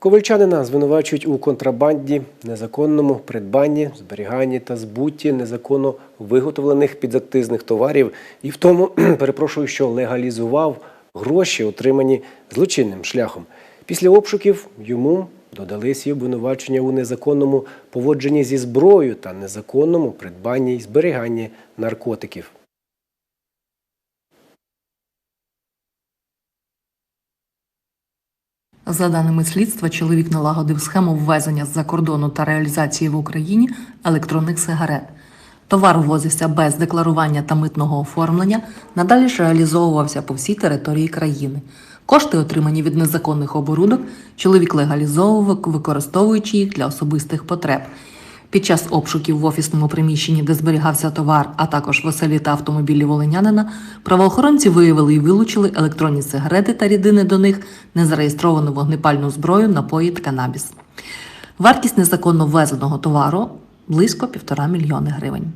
Ковальчанина звинувачують у контрабанді, незаконному придбанні, зберіганні та збутті незаконно виготовлених підакцизних товарів і в тому, перепрошую, що легалізував гроші, отримані злочинним шляхом. Після обшуків йому додались і обвинувачення у незаконному поводженні зі зброєю та незаконному придбанні і зберіганні наркотиків. За даними слідства, чоловік налагодив схему ввезення з-за кордону та реалізації в Україні електронних сигарет. Товар ввозився без декларування та митного оформлення, надалі ж реалізовувався по всій території країни. Кошти, отримані від незаконних оборудок, чоловік легалізовував, використовуючи їх для особистих потреб. Під час обшуків в офісному приміщенні, де зберігався товар, а також в оселі та автомобілі волинянина, правоохоронці виявили і вилучили електронні сигарети та рідини до них, незареєстровану вогнепальну зброю, напої та канабіс. Вартість незаконно ввезеного товару близько півтора мільйони гривень.